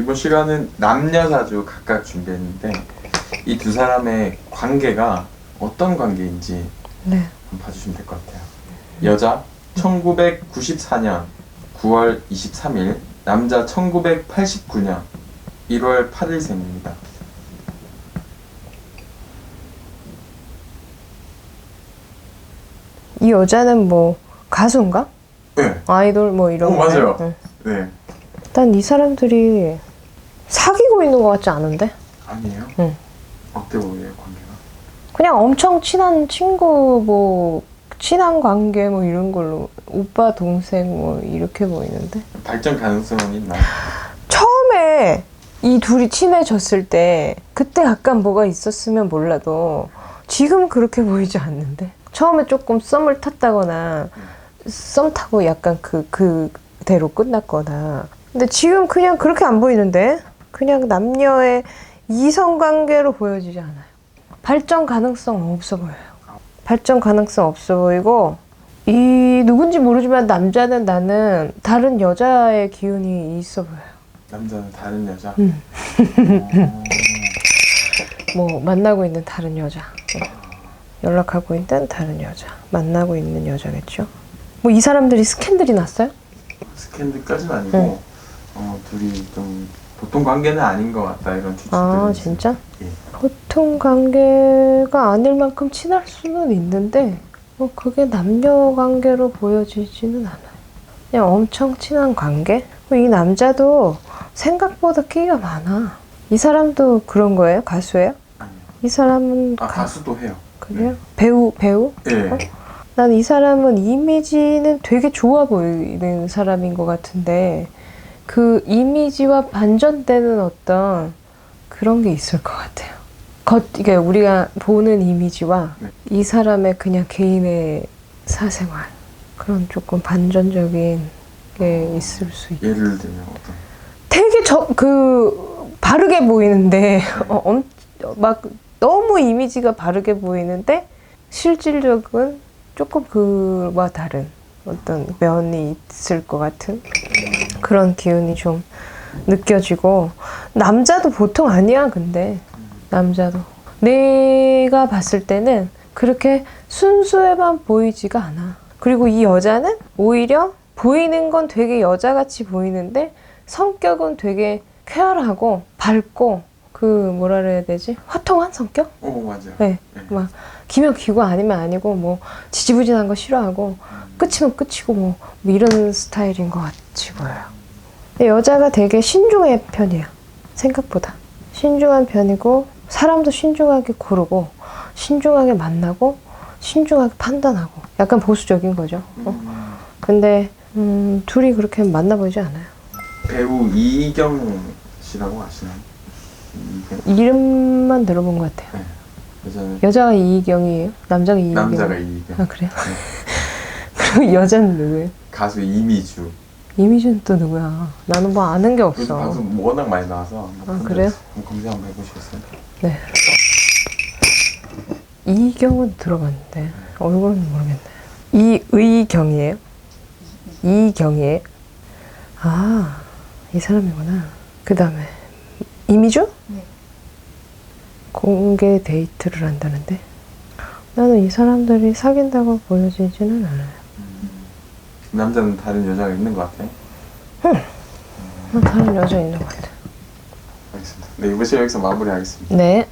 이번 시간은 남녀 사주 각각 준비했는데 이 두 사람의 관계가 어떤 관계인지 네. 한번 봐주시면 될 것 같아요. 여자 1994년 9월 23일, 남자 1989년 1월 8일생입니다. 이 여자는 뭐 가수인가? 네, 아이돌 뭐 이런 어, 거예요? 맞아요. 응. 네. 일단 이 사람들이 사귀고 있는 것 같지 않은데? 아니에요? 응. 어때 보여요 관계가? 그냥 엄청 친한 친구 뭐 친한 관계 뭐 이런 걸로 오빠 동생 뭐 이렇게 보이는데 발전 가능성은 있나요? 처음에 이 둘이 친해졌을 때 그때 약간 뭐가 있었으면 몰라도 지금 그렇게 보이지 않는데 처음에 조금 썸을 탔다거나 썸 타고 약간 그 그대로 끝났거나 근데 지금 그냥 그렇게 안 보이는데 그냥 남녀의 이성 관계로 보여지지 않아요 발전 가능성 없어 보여요 발전 가능성 없어 보이고 이 누군지 모르지만 남자는 나는 다른 여자의 기운이 있어 보여요 남자는 다른 여자? 음. 어, 뭐 만나고 있는 다른 여자 네. 연락하고 있는 다른 여자 만나고 있는 여자겠죠 뭐 이 사람들이 스캔들이 났어요? 스캔들까지는 아니고 응. 어, 둘이 좀 보통 관계는 아닌 것 같다 이런 추측들이 아. 진짜? 예. 보통 관계가 아닐 만큼 친할 수는 있는데 뭐 그게 남녀 관계로 보여지지는 않아요 그냥 엄청 친한 관계? 뭐이 남자도 생각보다 끼가 많아 이 사람도 그런 거예요? 가수예요? 아니요. 이 사람은 아 가- 가수도 해요. 그래요? 배우 배우? 예. 어? 난이 사람은 이미지는 되게 좋아 보이는 사람인 것 같은데 그 이미지와 반전되는 어떤 그런 게 있을 것 같아요. 겉 이게 우리가 보는 이미지와 네. 이 사람의 그냥 개인의 사생활 그런 조금 반전적인 게 있을 수 있. 예를 들면 어떤? 되게 저 그 바르게 보이는데 어, 엄, 막 너무 이미지가 바르게 보이는데 실질적은 조금 그와 다른 어떤 면이 있을 것 같은 그런 기운이 좀 느껴지고 남자도 보통 아니야 근데. 남자도. 내가 봤을 때는 그렇게 순수해만 보이지가 않아. 그리고 이 여자는 오히려 보이는 건 되게 여자같이 보이는데 성격은 되게 쾌활하고 밝고 그 뭐라 그래야 되지 화통한 성격? 어 맞아요. 네. 네. 막 기면 기고 아니면 아니고 뭐 지지부진한 거 싫어하고 끝이면 끝이고 뭐, 뭐 이런 스타일인 것 같이 보여요. 근데 여자가 되게 신중한 편이야. 생각보다 신중한 편이고 사람도 신중하게 고르고 신중하게 만나고 신중하게 판단하고 약간 보수적인 거죠. 어? 음, 근데 음, 둘이 그렇게 만나 보이지 않아요. 배우 이경 씨라고 아시나요? 이름만 들어본 것 같아요. 네. 여자는 여자가 이희경이에요? 남자가 이희경? 남자가 이경. 아 그래요? 그리고 여자는 누구예요? 가수 이미주. 이미준 또 누구야? 나는 뭐 아는 게 요즘 없어. 방송 뭐 워낙 많이 나와서 아, 그래요? 한번 검색 한번 해보시겠어요? 네. 이경은 들어봤는데 얼굴은 모르겠네. 이의경이에요? 이경이에요? 아, 이 사람이구나. 그 다음에 이미주? 네. 공개 데이트를 한다는데 나는 이 사람들이 사귄다고 보여지지는 않아요. 남자는 다른 여자가 있는 것 같아요. 난 다른 여자 있는 것 같아. 알겠습니다. 네 이번 시간 여기서 마무리하겠습니다. 네.